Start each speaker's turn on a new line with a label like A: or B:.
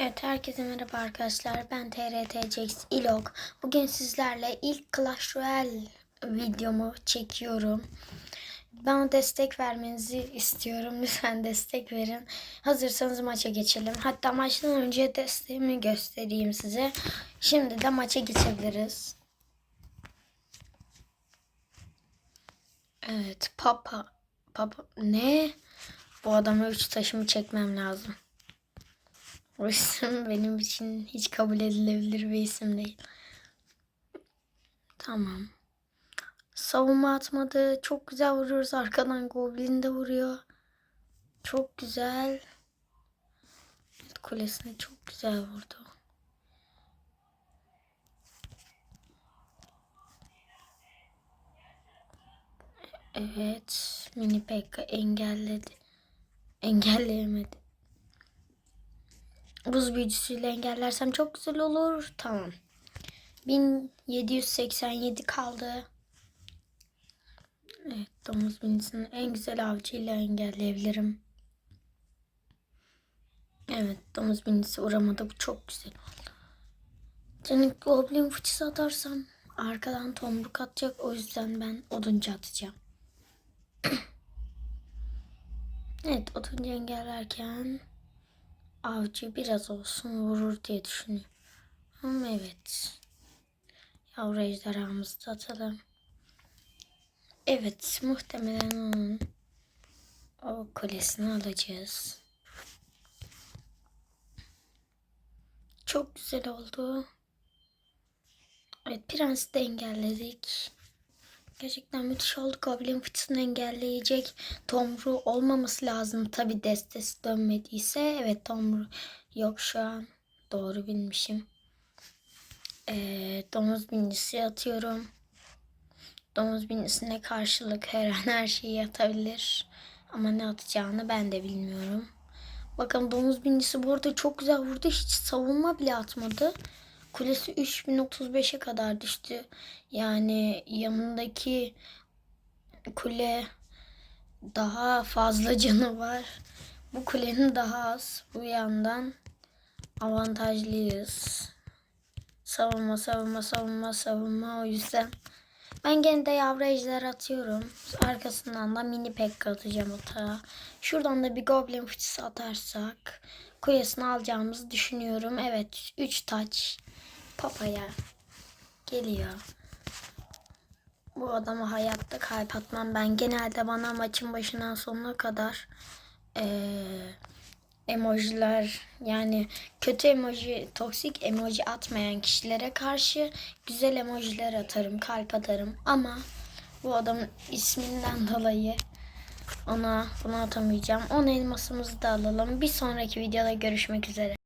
A: Evet herkese merhaba arkadaşlar. Ben TRTCX İlok. Bugün sizlerle ilk Clash Royale videomu çekiyorum. Bana destek vermenizi istiyorum. Lütfen destek verin. Hazırsanız maça geçelim. Hatta maçtan önce desteğimi göstereyim size. Şimdi de maça geçebiliriz. Evet papa. Papa ne? Bu adama üç taşımı çekmem lazım. O isim benim için hiç kabul edilebilir bir isim değil. Tamam. Savunma atmadı. Çok güzel vuruyoruz. Arkadan Goblin de vuruyor. Çok güzel. Kulesine çok güzel vurdu. Evet. Mini Pekka engelledi. Engelleyemedi. Buz büyücüsüyle engellersem çok güzel olur. Tamam. 1787 kaldı. Evet domuz binisini en güzel avcıyla engelleyebilirim. Evet domuz binisi vuramadı. Bu çok güzel oldu. Canım goblin fıçısı atarsam arkadan tomruk atacak. O yüzden ben oduncu atacağım. evet oduncu engellerken avcı biraz olsun vurur diye düşünüyorum. Ama evet. Yavru ejderhamızı da atalım. Evet muhtemelen onun o kolesini alacağız. Çok güzel oldu. Evet prensi de engelledik. Gerçekten müthiş oldu. Goblin fıçısını engelleyecek tomru olmaması lazım. Tabi destesi dönmediyse. Evet tomru yok şu an. Doğru bilmişim. Ee, domuz binicisi atıyorum. Domuz binisine karşılık her an her şeyi atabilir. Ama ne atacağını ben de bilmiyorum. Bakın domuz binicisi bu arada çok güzel vurdu. Hiç savunma bile atmadı. Kulesi 3035'e kadar düştü. Yani yanındaki kule daha fazla canı var. Bu kulenin daha az. Bu yandan avantajlıyız. Savunma, savunma, savunma, savunma. O yüzden ben gene de yavru ejder atıyorum. Arkasından da mini pek atacağım atağa. Şuradan da bir goblin fıçısı atarsak kulesini alacağımızı düşünüyorum. Evet 3 taç papaya geliyor. Bu adama hayatta kalp atmam. Ben genelde bana maçın başından sonuna kadar ee, emojiler yani kötü emoji, toksik emoji atmayan kişilere karşı güzel emojiler atarım, kalp atarım. Ama bu adamın isminden dolayı ona bunu atamayacağım. 10 elmasımızı da alalım. Bir sonraki videoda görüşmek üzere.